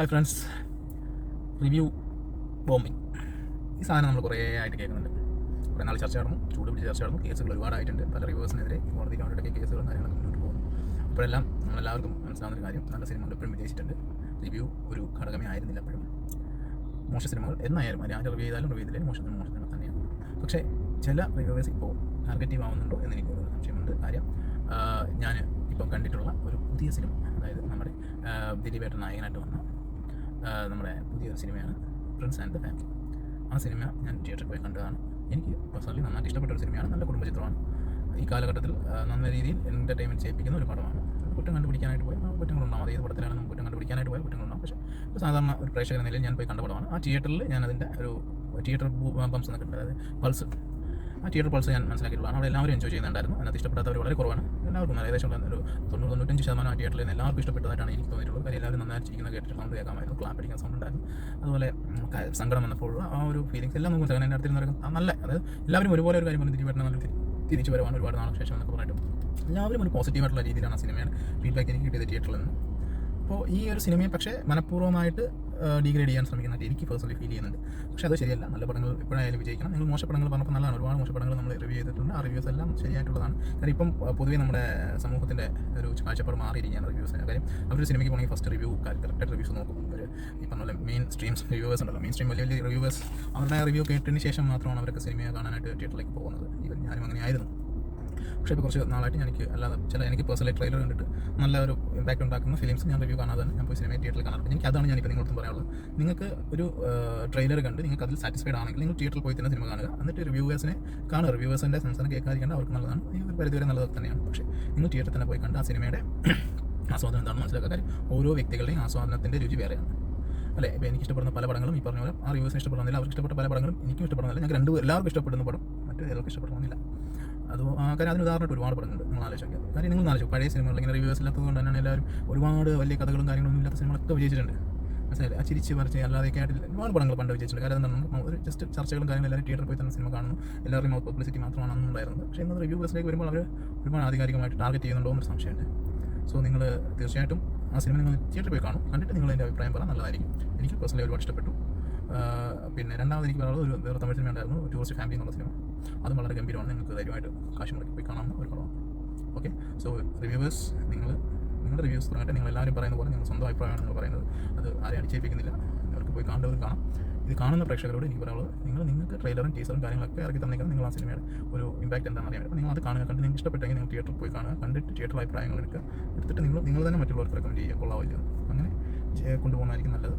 Hi friends. Review bombing ഈ സാധനം നമ്മൾ കുറേ ആയിട്ട് കേൾക്കുന്നുണ്ട്. കുറേ നാൾ ചർച്ച നടന്നു. ചൂട് പിടിച്ച് ചർച്ച നടന്നു. കേസുകൾ ഒരുപാടായിട്ടുണ്ട് പല റിവേഴ്സിനെതിരെ കോടതി കണ്ടിട്ടൊക്കെ കേസുകളും കാര്യങ്ങളൊക്കെ മുന്നോട്ട് പോകുന്നു അപ്പോഴെല്ലാം നമ്മളെല്ലാവർക്കും മനസ്സിലാവുന്ന ഒരു കാര്യം. നല്ല സിനിമകൾ എപ്പോഴും വിജയിച്ചിട്ടുണ്ട്. റിവ്യൂ ഒരു ഘടകമേ ആയിരുന്നില്ല എപ്പോഴും. മോശ സിനിമകൾ എന്നായാലും അത് ആര് റിവ്യൂ ചെയ്താലും റിവ്യൂ ചെയ്തില്ലേ മോശം സിനിമ മോശം സിനിമ തന്നെയാണ്. പക്ഷേ ചില റിവ്യൂവേഴ്സ് ഇപ്പോൾ ടാർഗറ്റീവ് ആവുന്നുണ്ടോ എന്ന് എനിക്ക് ഒരു സംശയമുണ്ട്. കാര്യം ഞാൻ ഇപ്പം കണ്ടിട്ടുള്ള ഒരു പുതിയ സിനിമ. അതായത് നമ്മുടെ ദിലീപേട്ടൻ നായകനായിട്ട് വന്ന നമ്മുടെ പുതിയൊരു സിനിമയാണ് പ്രിൻസ് ആൻഡ് ദ ഫാമിലി ആ സിനിമ ഞാൻ തിയേറ്ററിൽ പോയി കണ്ടതാണ്. എനിക്ക് പേഴ്സണലി നന്നായിട്ട് ഇഷ്ടപ്പെട്ട ഒരു സിനിമയാണ്. നല്ല കുടുംബ ചിത്രമാണ് ഈ കാലഘട്ടത്തിൽ നല്ല രീതിയിൽ എന്റർടൈൻമെന്റ് ചെയ്യിപ്പിക്കുന്ന ഒരു പടമാണ്. കുറ്റം കണ്ടുപിടിക്കാനായിട്ട് പോയി കുറ്റങ്ങളുണ്ടാവും. അത് ഏത് പടത്തിലാണ് നമുക്ക് കുറ്റം കണ്ടുപിടിക്കാനായിട്ട് പോയ കുറ്റങ്ങളുണ്ടാവും. പക്ഷേ ഒരു സാധാരണ ഒരു പ്രേക്ഷക നിലയിൽ ഞാൻ പോയി കണ്ട പടമാണ്. ആ തിയേറ്ററിൽ ഞാൻ അതിന്റെ ഒരു തിയേറ്റർ ബംസ് എന്നൊക്കെ ഉണ്ട്. അതായത് പൾസ് ആ തിയേറ്റർ പൾസ് ഞാൻ മനസ്സിലാക്കിയിട്ടുള്ളതാണ് അവിടെ എല്ലാവരും എൻജോയ് ചെയ്യുന്നുണ്ടായിരുന്നു. അതിനകത്ത് ഇഷ്ടപ്പെടാത്തവർ വളരെ കുറവാണ്. എല്ലാവർക്കും ഏകദേശം ഒരു തൊണ്ണൂറ് തൊണ്ണൂറ്റഞ്ച് ശതമാനം ആ തിയേറ്ററിൽ നിന്ന് എല്ലാവർക്കും ഇഷ്ടപ്പെട്ടതായിട്ടാണ് എനിക്ക് തോന്നിയിട്ടുള്ളത്. കാര്യം എല്ലാവരും നന്നായി ചിരിക്കുന്ന കേട്ടിട്ട് സൗണ്ട് കേൾക്കാമായിരുന്നു ക്ലാപ്പ് അടിക്കാൻ സൗണ്ട് ഉണ്ടായിരുന്നു. അതുപോലെ സങ്കടം വന്നപ്പോൾ ആ ഒരു ഫീലിങ്സ് എല്ലാം നമുക്ക് മനസ്സിലാക്കാൻ എന്റെ ആ നല്ല അതായത് എല്ലാവരും ഒരുപോലെ ഒരു കാര്യം പറഞ്ഞു തിരിച്ചു നല്ല തിരിച്ചു വരവാണ് ഒരുപാട് നാളെ ശേഷം എന്നൊക്കെ പറഞ്ഞിട്ട്. എല്ലാവരും ഒരു പോസിറ്റീവായിട്ടുള്ള രീതിയിലാണ് ആ സിനിമയാണ് ഫീഡ്ബാക്ക് എനിക്ക് കിട്ടിയത് തിയേറ്ററിൽ നിന്ന്. അപ്പോൾ ഈ ഒരു സിനിമയെ പക്ഷേ മനഃപൂർവമായിട്ട് ഡീഗ്രേഡ് ചെയ്യാൻ ശ്രമിക്കുന്നതായിട്ട് എനിക്ക് പേഴ്സണലി ഫീൽ ചെയ്യുന്നുണ്ട്. പക്ഷേ അത് ശരിയല്ല. നല്ല പടങ്ങൾ എപ്പോഴായാലും വിജയിക്കണം. നിങ്ങൾ മോശ പടങ്ങൾ പറഞ്ഞപ്പോൾ നല്ലതാണ്. ഒരുപാട് മോശ പടങ്ങൾ നമ്മൾ റിവ്യൂ ചെയ്തിട്ടുണ്ട്. ആ റിവ്യൂസ് എല്ലാം ശരിയായിട്ടുള്ളതാണ്. കാര്യം ഇപ്പം പൊതുവെ നമ്മുടെ സമൂഹത്തിന്റെ ഒരു കാഴ്ചപ്പാട് മാറിയിരിക്കുകയാണ് റിവ്യൂസിന് കാര്യം അവർ സിനിമയ്ക്ക് പോകണമെങ്കിൽ ഫസ്റ്റ് റിവ്യൂ കറക്റ്റ് റിവ്യൂസ് നോക്കും. ഒരു ഈ പറഞ്ഞ മെയിൻ സ്ട്രീംസ് റിവ്യൂവേഴ്സ് ഉണ്ടല്ലോ. മെയിൻ സ്ട്രീം വലിയ വലിയ റിവ്യൂവേഴ്സ് അവരുടെ റിവ്യൂ കേട്ടതിന് ശേഷം മാത്രമാണ് അവരൊക്കെ സിനിമയെ കാണാനായിട്ട് തിയേറ്ററിലേക്ക് പോകുന്നത്. ഇവർ ഞാനും അങ്ങനെ ആയിരുന്നു പക്ഷേ ഇപ്പോൾ കുറച്ച് നാളായിട്ട് എനിക്ക് അല്ലാതെ ചില എനിക്ക് പേഴ്സണലി ട്രെയിലർ കണ്ടിട്ട് നല്ല ഒരു ഇമ്പാക്ട് ഉണ്ടാക്കുന്ന ഫിലിംസ് ഞാൻ റിവ്യൂ കാണാതെ ഞാൻ പോയി സിനിമ തിയേറ്ററിൽ കാണാറുണ്ട്. എനിക്ക് അതാണ് ഞാനിപ്പോൾ നിങ്ങളോട് പറയാനുള്ളത്. നിങ്ങൾക്ക് ഒരു ട്രെയിലർ കണ്ട് നിങ്ങൾക്ക് അതിൽ സാറ്റിസ്ഫൈഡ് ആണെങ്കിൽ നിങ്ങൾ തിയേറ്ററിൽ പോയി തന്നെ സിനിമ കാണുക. എന്നിട്ട് റിവ്യൂവേഴ്സിനെ കാണുക. റിവ്യൂവേഴ്സിന്റെ സംസാരം കേൾക്കാതിരിക്കേണ്ട അവർക്ക് നല്ലതാണ്. ഒരു പരിധിവരെ നല്ലത് തന്നെയാണ്. പക്ഷേ നിങ്ങൾ തിയേറ്ററിൽ തന്നെ പോയി കണ്ട് ആ സിനിമയുടെ ആസ്വാദനം എന്താണെന്ന് മനസ്സിലാക്കുക. കാര്യം ഓരോ വ്യക്തികളുടെയും ആസ്വാദനത്തിന്റെ രുചി വേറെയാണ്. അല്ലേ? ഇപ്പോൾ എനിക്ക് ഇഷ്ടപ്പെടുന്ന പല പടങ്ങളും ഈ പറഞ്ഞ പോലെ ആ റിവ്യൂസിന് ഇഷ്ടപ്പെടുന്നില്ല അവർക്ക് ഇഷ്ടപ്പെട്ട പല പടങ്ങളും എനിക്കും ഇഷ്ടപ്പെടുന്നില്ല. ഞങ്ങൾക്ക് രണ്ട് എല്ലാവർക്കും ഇഷ്ടപ്പെടുന്ന പടം മറ്റേ എല്ലാവർക്കും ഇഷ്ടപ്പെടുന്നില്ല അത് കാര്യം അതിന് ഉദാഹരണമായിട്ട് ഒരുപാട് പറയുന്നുണ്ട് നിങ്ങൾ ആലോചിക്കുക കാര്യം നിങ്ങൾ ആലോചിക്കും പഴയ സിനിമകൾ ഇങ്ങനെ റിവ്യൂസ് ഇല്ലാത്തത് കൊണ്ട് തന്നെയാണ് എല്ലാവരും ഒരുപാട് വലിയ കഥകളും കാര്യങ്ങളൊന്നും ഇല്ലാത്ത സിനിമകളൊക്കെ വിജയിച്ചിട്ടുണ്ട്. മനസ്സിലായി ആ ചിരിച്ച് പറിച്ച് അല്ലാതെയൊക്കെ ആയിട്ട് ഒരുപാട് പടങ്ങൾ പണ്ട് വിജയിച്ചിട്ടുണ്ട്. കാര്യം എന്താണ് നമ്മൾ ഒരു ജസ്റ്റ് ചർച്ചകളും കാര്യങ്ങളും എല്ലാവരും തിയേറ്ററിൽ പോയി തന്നെ സിനിമ കാണുന്നു. എല്ലാവരുടെയും മൗത്ത് പബ്ലിസിറ്റി മാത്രമാണ് അന്ന് ഉണ്ടായിരുന്നത്. പക്ഷേ ഇന്ന് റിവ്യൂവേഴ്സിലേക്ക് വരുമ്പോൾ അവർ ഒരുപാട് ആധികാരികമായിട്ട് ടാർഗറ്റ് ചെയ്യുന്നുണ്ടോ എന്നൊരു സംശയമുണ്ട്. സോ നിങ്ങൾ തീർച്ചയായിട്ടും ആ സിനിമ നിങ്ങൾ തിയേറ്ററിൽ പോയി കാണും. കണ്ടിട്ട് നിങ്ങൾ അഭിപ്രായം പറയാൻ നല്ലതായിരിക്കും. എനിക്ക് പേഴ്സണലി ഒരുപാട് ഇഷ്ടപ്പെട്ടു. പിന്നെ രണ്ടാമത് എനിക്ക് പറയാനുള്ളത് ഒരു വേറെ തമിഴ് സിനിമ ഉണ്ടായിരുന്നു ടൂറിസ്റ്റ് ഫാമിലി എന്നുള്ള സിനിമ അതും വളരെ ഗംഭീരമാണ്. നിങ്ങൾക്ക് ധൈര്യമായിട്ട് കാശ് മുടക്കി പോയി കാണാവുന്ന ഒരു പടമാണ്. ഓക്കെ സോ റിവ്യൂവേഴ്സ് നിങ്ങൾ നിങ്ങളുടെ റിവ്യൂസ് പറഞ്ഞിട്ട് നിങ്ങൾ എല്ലാവരും പറയുന്ന പോലെ നിങ്ങൾ സ്വന്തം അഭിപ്രായമാണ് നിങ്ങൾ പറയുന്നത്. അത് ആരെയും അടിച്ചേൽപ്പിക്കുന്നില്ല. അവർക്ക് പോയി കാണേണ്ടവർ കാണാം. ഇത് കാണുന്ന പ്രേക്ഷകരോട് എനിക്ക് പറയാനുള്ളത് നിങ്ങൾ നിങ്ങൾക്ക് ട്രെയിലറും ടീസറും കാര്യങ്ങളൊക്കെ ഇറക്കി തന്നേക്കാം. നിങ്ങൾ ആ സിനിമയുടെ ഒരു ഇമ്പാക്ട് എന്താണെന്ന് അറിയാൻ നിങ്ങൾ അത് കാണുക കണ്ട് നിങ്ങൾക്ക് ഇഷ്ടപ്പെട്ടെങ്കിൽ നിങ്ങൾ തിയേറ്ററിൽ പോയി കാണുക കണ്ടിട്ട് തിയേറ്റർ അഭിപ്രായങ്ങൾ എടുക്കുക. എടുത്തിട്ട് നിങ്ങൾ നിങ്ങൾ തന്നെ മറ്റുള്ളവർക്ക് റെക്കമെൻഡ് ചെയ്യുക. കൊള്ളാവില്ല അങ്ങനെ കൊണ്ടുപോകുന്നതായിരിക്കും നല്ലത്.